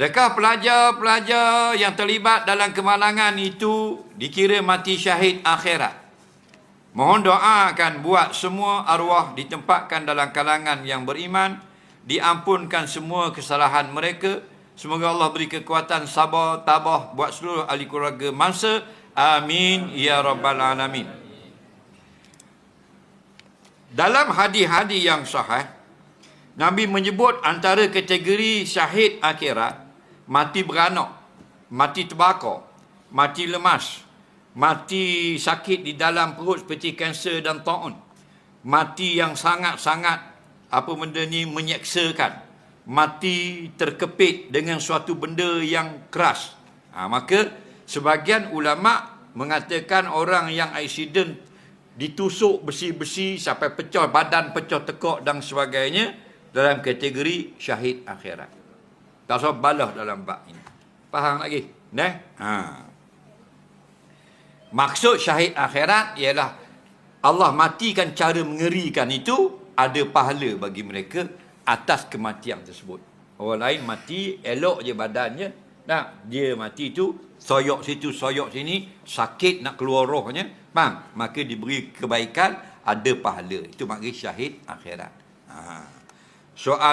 Adakah pelajar-pelajar yang terlibat dalam kemalangan itu dikira mati syahid akhirat? Mohon doakan buat semua arwah ditempatkan dalam kalangan yang beriman, diampunkan semua kesalahan mereka. Semoga Allah beri kekuatan sabar, tabah buat seluruh ahli keluarga mangsa. Amin ya rabbal alamin. Dalam hadis-hadis yang sahih, Nabi menyebut antara kategori syahid akhirat mati beranak, mati terbakar, mati lemas, mati sakit di dalam perut seperti kanser dan taun, mati yang sangat-sangat apa benda ni menyeksakan, mati terkepit dengan suatu benda yang keras. Ha, maka sebagian ulama mengatakan orang yang accident ditusuk besi-besi sampai pecah badan pecah tekak dan sebagainya dalam kategori syahid akhirat. Tak usah balah dalam bab ini. Faham lagi? Nah, ha. Maksud syahid akhirat ialah Allah matikan cara mengerikan itu ada pahala bagi mereka atas kematian tersebut. Orang lain mati, elok je badannya. Nah, dia mati itu soyok situ, soyok sini, sakit nak keluar rohnya. Faham? Maka diberi kebaikan, ada pahala. Itu maknanya syahid akhirat. Ha. Soal